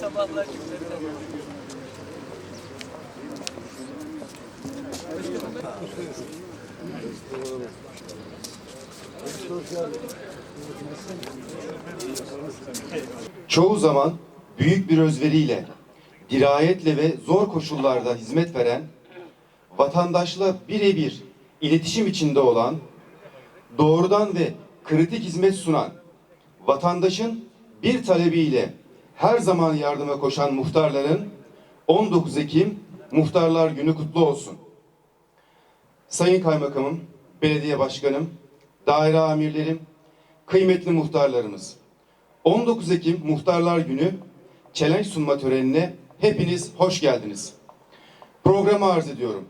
sabahlar. Çoğu zaman büyük bir özveriyle, dirayetle ve zor koşullarda hizmet veren, vatandaşla birebir iletişim içinde olan, doğrudan ve kritik hizmet sunan, vatandaşın bir talebiyle her zaman yardıma koşan muhtarların 19 Ekim Muhtarlar Günü kutlu olsun. Sayın Kaymakamım, Belediye Başkanım, daire amirlerim, kıymetli muhtarlarımız. 19 Ekim Muhtarlar Günü çelenk sunma törenine hepiniz hoş geldiniz. Programı arz ediyorum.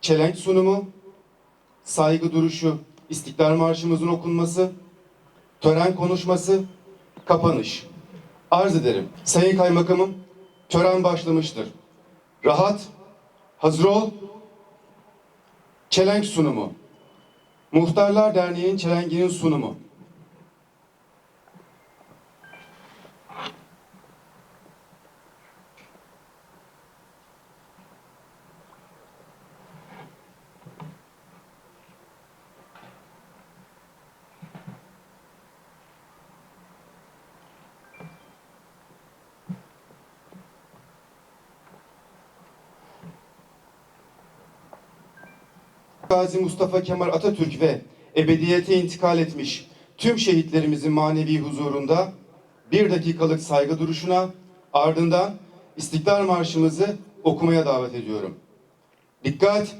Çelenk sunumu, saygı duruşu, İstiklal Marşımızın okunması, tören konuşması, kapanış. Arz ederim. Sayın Kaymakamım, tören başlamıştır. Rahat, hazır ol. Çelenk sunumu. Muhtarlar Derneği'nin çelenginin sunumu. Gazi Mustafa Kemal Atatürk ve ebediyete intikal etmiş tüm şehitlerimizin manevi huzurunda bir dakikalık saygı duruşuna ardından İstiklal Marşımızı okumaya davet ediyorum. Dikkat!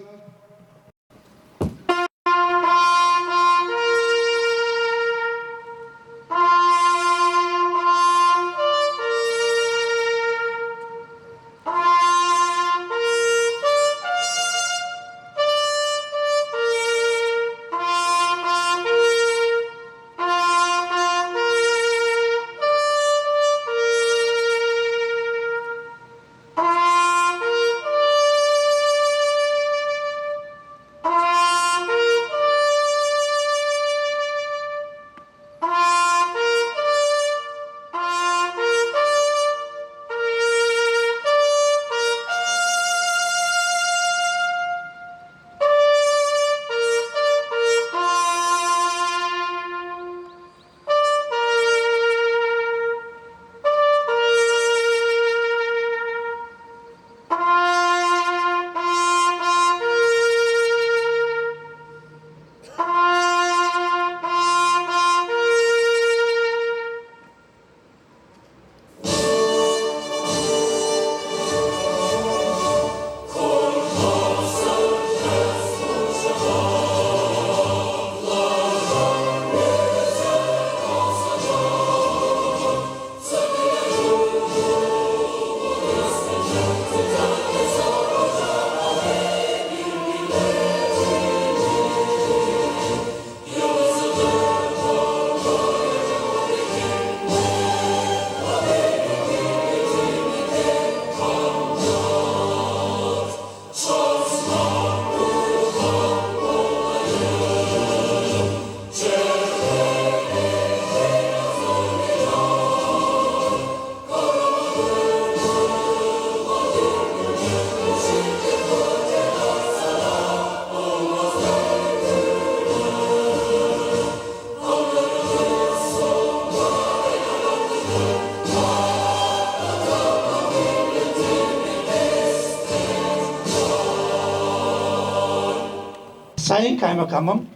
Sayın Kaymakamım,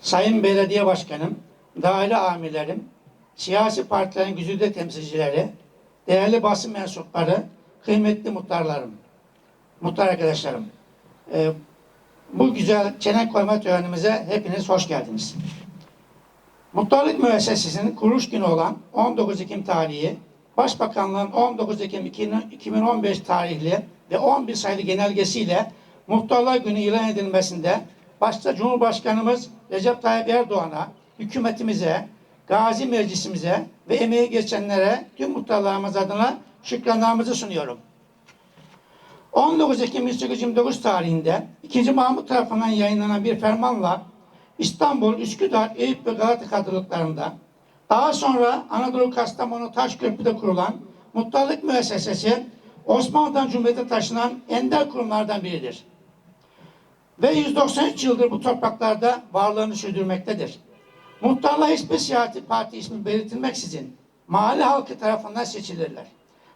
Sayın Belediye Başkanım, daire amirlerim, siyasi partilerin güzide temsilcileri, değerli basın mensupları, kıymetli muhtarlarım, muhtar arkadaşlarım. Ee, bu güzel çelenk koyma törenimize hepiniz hoş geldiniz. Muhtarlık Müessesesi'nin kuruluş günü olan 19 Ekim tarihi, Başbakanlığın 19 Ekim 2015 tarihli ve 11 sayılı genelgesiyle Muhtarlar Günü ilan edilmesinde başta Cumhurbaşkanımız Recep Tayyip Erdoğan'a, hükümetimize, Gazi Meclisimize ve emeği geçenlere tüm muhtarlarımız adına şükranlarımızı sunuyorum. 19 Ekim 1829 tarihinde 2. Mahmut tarafından yayınlanan bir fermanla İstanbul, Üsküdar, Eyüp ve Galata kadılıklarında daha sonra Anadolu Kastamonu Taşköprü'de kurulan muhtarlık müessesesi Osmanlı'dan Cumhuriyet'e taşınan ender kurumlardan biridir. Ve 193 yıldır bu topraklarda varlığını sürdürmektedir. Muhtarlar hiçbir siyasi parti ismi belirtilmeksizin mahalle halkı tarafından seçilirler.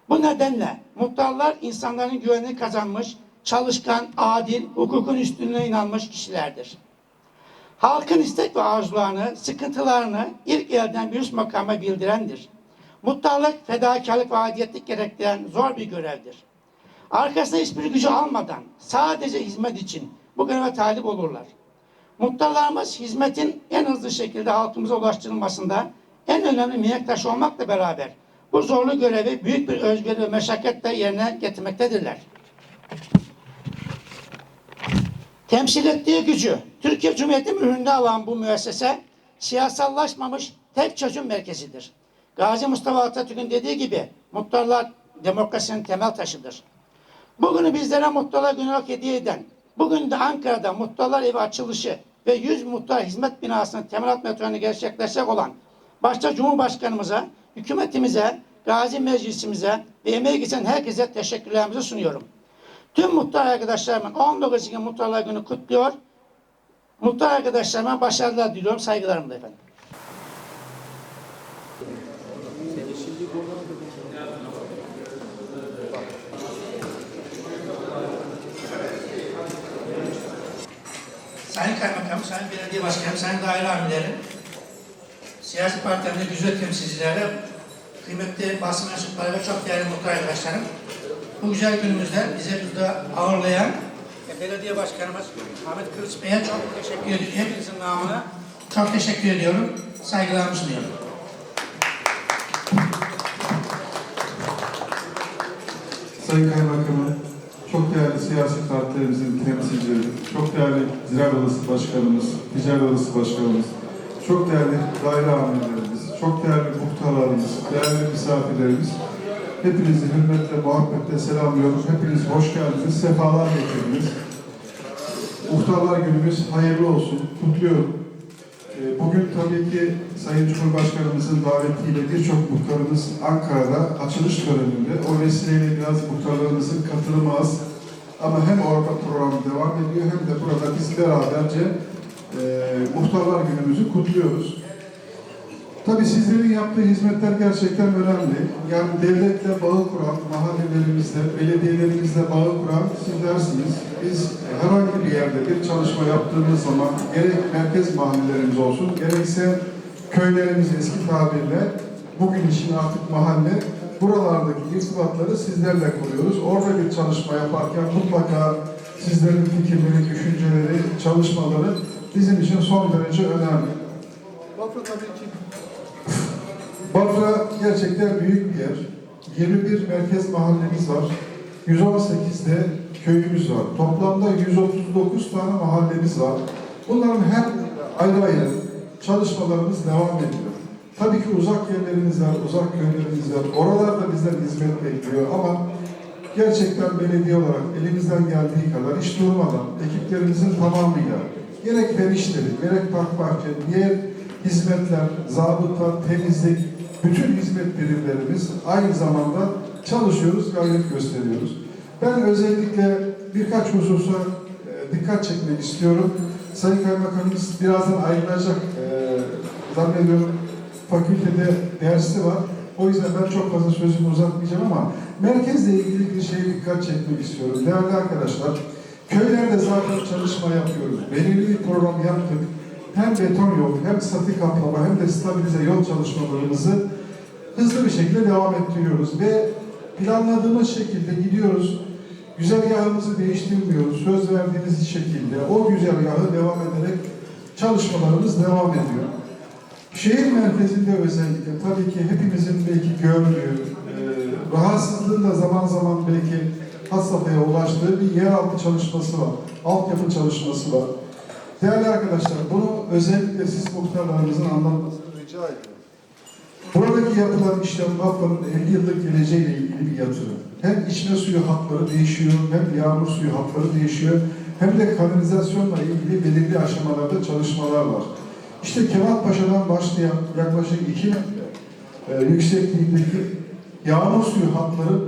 Bu nedenle muhtarlar insanların güvenini kazanmış, çalışkan, adil, hukukun üstünlüğüne inanmış kişilerdir. Halkın istek ve arzularını, sıkıntılarını ilk elden bir üst makama bildirendir. Muhtarlık, fedakarlık ve adiyetlik gerektiren zor bir görevdir. Arkasına hiçbir gücü almadan sadece hizmet için bu göreve talip olurlar. Muhtarlarımız hizmetin en hızlı şekilde halkımıza ulaştırılmasında en önemli mihenk taşı olmakla beraber bu zorlu görevi büyük bir özveri ve meşakkatle yerine getirmektedirler. Temsil ettiği gücü Türkiye Cumhuriyeti mühründe alan bu müessese siyasallaşmamış tek çözüm merkezidir. Gazi Mustafa Atatürk'ün dediği gibi muhtarlar demokrasinin temel taşıdır. Bugünü bizlere muhtarlar günü hak hediye eden, bugün de Ankara'da muhtarlar evi açılışı ve 100 muhtar hizmet binasının temel atma törenini gerçekleşecek olan başta Cumhurbaşkanımıza, hükümetimize, Gazi Meclisimize ve emeği geçen herkese teşekkürlerimizi sunuyorum. Tüm muhtar arkadaşlarımın 19 Ekim Muhtarlar Günü kutluyor. Muhtar arkadaşlarıma başarılar diliyorum. Saygılarımla efendim. Kaymakam, Sayın Belediye Başkanım, Sayın Daire Amirleri, siyasi partilerin güzel temsilcileri, kıymetli basın mensupları ve çok değerli muhtar arkadaşlarım, bu güzel günümüzde bize burada ağırlayan belediye başkanımız Ahmet Kılıç Bey'e çok teşekkür ediyorum. Hepinizin namına çok teşekkür ediyorum. Saygılarımı sunuyorum. Sayın Kaymakamım, siyasi partilerimizin temsilcileri, çok değerli Ziraat Odası Başkanımız, Ticaret Odası Başkanımız, çok değerli daire amirlerimiz, çok değerli muhtarlarımız, değerli misafirlerimiz, hepinizi hürmetle, muhabbetle selamlıyorum. Hepiniz hoş geldiniz, sefalar getirdiniz. Muhtarlar günümüz hayırlı olsun, kutluyorum. Ee, Bugün tabii ki Sayın Cumhurbaşkanımızın davetiyle birçok muhtarımız Ankara'da açılış töreninde. O vesileyle biraz muhtarlarımızın katılımı az. Ama hem orada program devam ediyor hem de burada biz beraberce e, muhtarlar günümüzü kutluyoruz. Tabii sizlerin yaptığı hizmetler gerçekten önemli. Yani devletle bağı kuran, mahallelerimizle, belediyelerimizle bağı kuran sizlersiniz. Biz herhangi bir yerde bir çalışma yaptığımız zaman gerek merkez mahallelerimiz olsun, gerekse köylerimiz eski tabirle, bugün için artık mahalle, buralardaki irtibatları sizlerle kuruyoruz. Orada bir çalışma yaparken mutlaka sizlerin fikirleri, düşünceleri, çalışmaları bizim için son derece önemli. Bafra tabii ki Bafra gerçekten büyük bir yer. 21 merkez mahallemiz var. 118'de köyümüz var. Toplamda 139 tane mahallemiz var. Bunların her ayrı ayrı çalışmalarımız devam ediyor. Tabii ki uzak yerlerimiz var, uzak köylerimiz var. Oralar da bizden hizmet bekliyor ama gerçekten belediye olarak elimizden geldiği kadar hiç durmadan ekiplerimizin tamamıyla gerek fen işleri, gerek park bahçe, diğer hizmetler, zabıta, temizlik, bütün hizmet birimlerimiz aynı zamanda çalışıyoruz, gayret gösteriyoruz. Ben özellikle birkaç hususa e, dikkat çekmek istiyorum. Sayın Kaymakamımız birazdan ayrılacak. E, zannediyorum fakültede dersi var. O yüzden ben çok fazla sözümü uzatmayacağım ama merkezle ilgili bir şeye dikkat çekmek istiyorum. Değerli arkadaşlar, köylerde zaten çalışma yapıyoruz. Belirli bir program yaptık. Hem beton yol, hem statik kaplama, hem de stabilize yol çalışmalarımızı hızlı bir şekilde devam ettiriyoruz ve planladığımız şekilde gidiyoruz. Güzergahımızı değiştirmiyoruz. Söz verdiğimiz şekilde o güzergahı devam ederek çalışmalarımız devam ediyor. Şehir merkezinde özellikle tabii ki hepimizin belki gördüğü, e, rahatsızlığın da zaman zaman belki safhaya ulaştığı bir yeraltı çalışması var. Altyapı çalışması var. Değerli arkadaşlar, bunu özellikle siz muhtarlarımızın anlatmasını rica ediyorum. Buradaki yapılan işlem Bafra'nın 50 yıllık geleceğiyle ilgili bir yatırım. Hem içme suyu hatları değişiyor, hem yağmur suyu hatları değişiyor, hem de kanalizasyonla ilgili belirli aşamalarda çalışmalar var. İşte Kemal Paşa'dan başlayan yaklaşık 2 metre e, yüksekliğindeki yağmur suyu hatları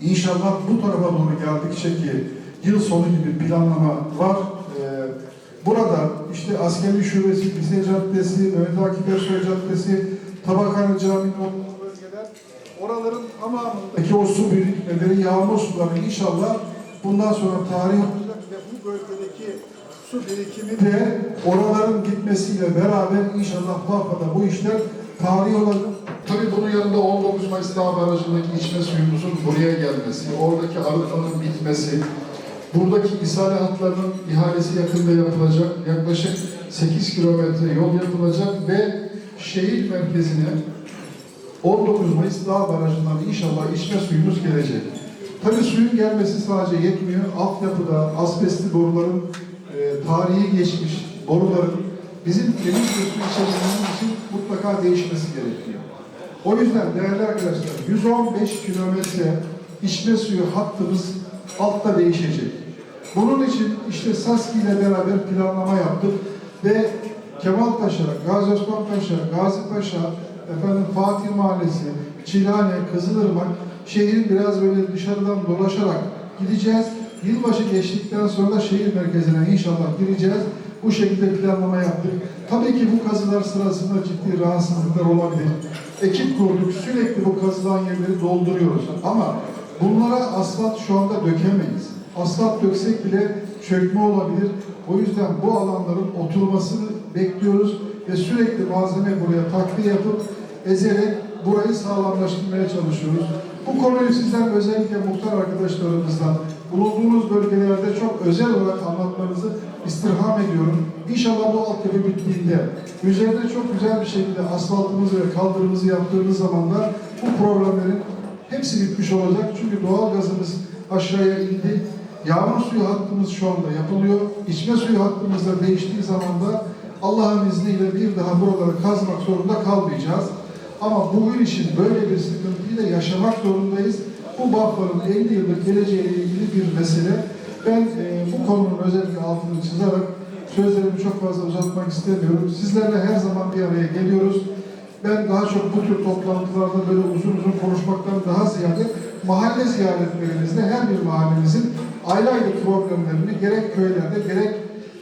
inşallah bu tarafa doğru geldikçe ki yıl sonu gibi planlama var. Ee, burada işte askeri şubesi, Lise Caddesi, Mehmet Akif Ersoy Caddesi, Tabakhane Camii'nin olduğu bölgeler oraların tamamındaki o su birikmeleri, yağmur suları inşallah bundan sonra tarih olacak ve bu bölgedeki su birikimi de oraların gitmesiyle beraber inşallah haftada bu işler tarih olacak. Tabii bunun yanında 19 Mayıs Dağ Barajı'ndaki içme suyumuzun buraya gelmesi, oradaki arıtmanın bitmesi, buradaki ishale hatlarının ihalesi yakında yapılacak, yaklaşık 8 kilometre yol yapılacak ve şehir merkezine 19 Mayıs Dağ Barajı'ndan inşallah içme suyumuz gelecek. Tabii suyun gelmesi sadece yetmiyor. Altyapıda asbestli boruların tarihi geçmiş boruların bizim temiz su içebilmemiz için mutlaka değişmesi gerekiyor. O yüzden değerli arkadaşlar 115 kilometre içme suyu hattımız altta değişecek. Bunun için işte SASKİ ile beraber planlama yaptık ve Kemal Paşa, Gazi Osman Paşa, Gazi Paşa, efendim Fatih Mahallesi, Çilhane, Kızılırmak şehrin biraz böyle dışarıdan dolaşarak gideceğiz. Yılbaşı geçtikten sonra şehir merkezine inşallah gireceğiz. Bu şekilde planlama yaptık. Tabii ki bu kazılar sırasında ciddi rahatsızlıklar olabilir. Ekip kurduk, sürekli bu kazılan yerleri dolduruyoruz. Ama bunlara asfalt şu anda dökemeyiz. Asfalt döksek bile çökme olabilir. O yüzden bu alanların oturmasını bekliyoruz ve sürekli malzeme buraya takviye yapıp ezerek burayı sağlamlaştırmaya çalışıyoruz. Bu konuyu sizden özellikle muhtar arkadaşlarımızdan bulunduğunuz bölgelerde çok özel olarak anlatmanızı istirham ediyorum. İnşallah bu altyapı bittiğinde üzerinde çok güzel bir şekilde asfaltımızı ve kaldırımızı yaptığımız zaman da bu problemlerin hepsi bitmiş olacak. Çünkü doğal gazımız aşağıya indi. Yağmur suyu hattımız şu anda yapılıyor. İçme suyu hattımız da değiştiği zaman da Allah'ın izniyle bir daha buraları kazmak zorunda kalmayacağız. Ama bugün için böyle bir sıkıntıyı da yaşamak zorundayız. Bu Bafra'nın 50 yıllık geleceğiyle ilgili bir mesele. Ben e, bu konunun özellikle altını çizerek sözlerimi çok fazla uzatmak istemiyorum. Sizlerle her zaman bir araya geliyoruz. Ben daha çok bu tür toplantılarda böyle uzun uzun konuşmaktan daha ziyade mahalle ziyaretlerimizde her bir mahallemizin aile problemlerini gerek köylerde gerek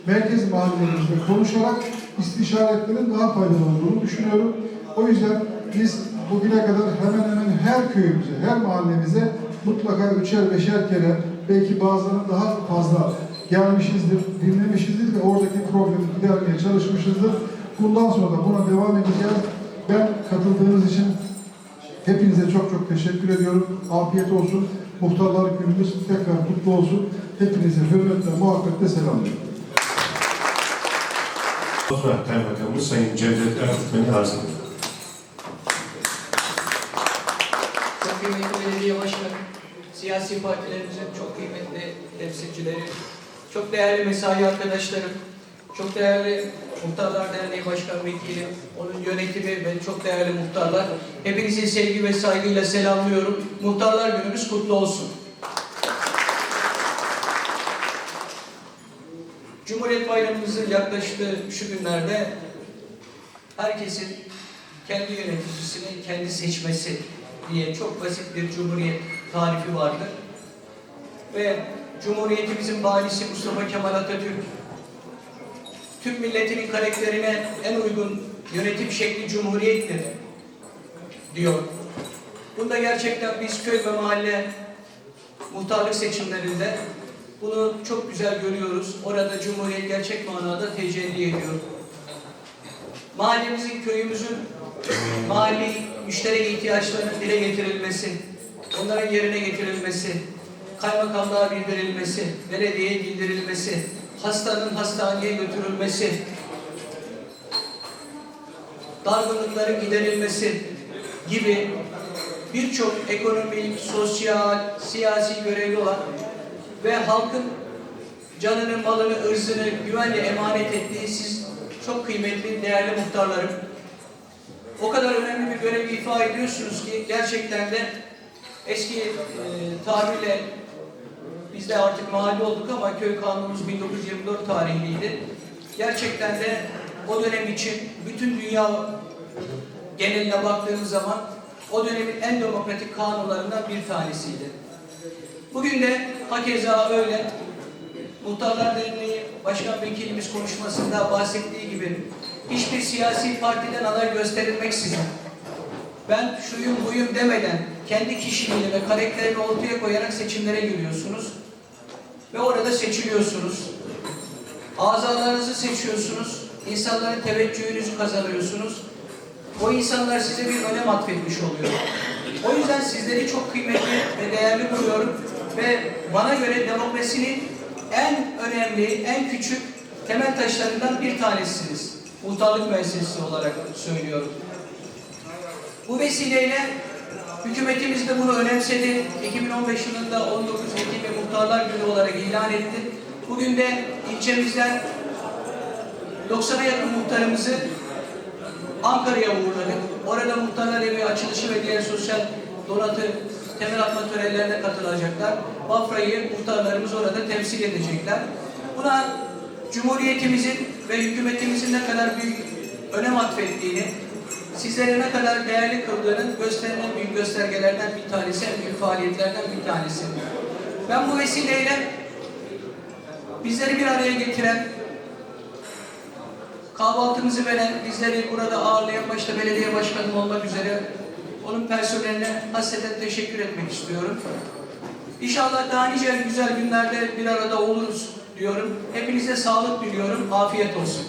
merkez mahallelerimizde konuşarak istişare etmenin daha faydalı olduğunu düşünüyorum. O yüzden biz bugüne kadar hemen hemen her köyümüze, her mahallemize mutlaka üçer beşer kere belki bazılarının daha fazla gelmişizdir, dinlemişizdir ve oradaki problemi gidermeye çalışmışızdır. Bundan sonra da buna devam edeceğiz. Ben katıldığınız için hepinize çok çok teşekkür ediyorum. Afiyet olsun. Muhtarlar günümüz tekrar kutlu olsun. Hepinize hürmetle, muhabbetle selamlıyorum. Kaymakamımız Sayın Cevdet Ertuğrul'u arz ediyorum. Çok kıymetli belediye başkanı, siyasi partilerimizin çok kıymetli temsilcileri, çok değerli mesai arkadaşlarım, çok değerli Muhtarlar Derneği Başkan Vekili, onun yönetimi ve çok değerli muhtarlar. Hepinizi sevgi ve saygıyla selamlıyorum. Muhtarlar günümüz kutlu olsun. Cumhuriyet Bayramımızın yaklaştığı şu günlerde herkesin kendi yöneticisini kendi seçmesi diye çok basit bir cumhuriyet tarifi vardır. Ve Cumhuriyetimizin valisi Mustafa Kemal Atatürk Türk milletinin karakterine en uygun yönetim şekli cumhuriyettir diyor. Bunda gerçekten biz köy ve mahalle muhtarlık seçimlerinde bunu çok güzel görüyoruz. Orada cumhuriyet gerçek manada tecelli ediyor mahallemizin, köyümüzün mahalli müşterek ihtiyaçlarının dile getirilmesi, onların yerine getirilmesi, kaymakamlığa bildirilmesi, belediyeye bildirilmesi, hastanın hastaneye götürülmesi, dargınlıkların giderilmesi gibi birçok ekonomik, sosyal, siyasi görevli olan ve halkın canını, malını, ırzını güvenle emanet ettiği siz çok kıymetli, değerli muhtarlarım. O kadar önemli bir görevi ifa ediyorsunuz ki gerçekten de eski e, tabirle biz de artık mahalle olduk ama köy kanunumuz 1924 tarihliydi. Gerçekten de o dönem için bütün dünya geneline baktığımız zaman o dönemin en demokratik kanunlarından bir tanesiydi. Bugün de hakeza öyle. Muhtarlar Derneği Başkan Vekilimiz konuşmasında bahsettiği gibi hiçbir siyasi partiden aday gösterilmeksizin ben şuyum buyum demeden kendi kişiliğini ve karakterini ortaya koyarak seçimlere giriyorsunuz. Ve orada seçiliyorsunuz. Azalarınızı seçiyorsunuz. İnsanların teveccühünüzü kazanıyorsunuz. O insanlar size bir önem atfetmiş oluyor. O yüzden sizleri çok kıymetli ve değerli buluyorum. Ve bana göre demokrasinin en önemli, en küçük temel taşlarından bir tanesiniz. Muhtarlık müessesesi olarak söylüyorum. Bu vesileyle hükümetimiz de bunu önemsedi. 2015 yılında 19 Ekim'i Muhtarlar Günü olarak ilan etti. Bugün de ilçemizden 90'a yakın muhtarımızı Ankara'ya uğurladık. Orada muhtarlar evi açılışı ve diğer sosyal donatı temel atma törenlerine katılacaklar. Bafra'yı muhtarlarımız orada temsil edecekler. Buna Cumhuriyetimizin ve hükümetimizin ne kadar büyük önem atfettiğini, sizlere ne kadar değerli kıldığının gösterilen büyük göstergelerden bir tanesi, en büyük faaliyetlerden bir tanesi. Ben bu vesileyle bizleri bir araya getiren, kahvaltımızı veren, bizleri burada ağırlayan başta belediye başkanım olmak üzere onun personeline hasreten teşekkür etmek istiyorum. İnşallah daha nice güzel günlerde bir arada oluruz diyorum. Hepinize sağlık diliyorum. Afiyet olsun.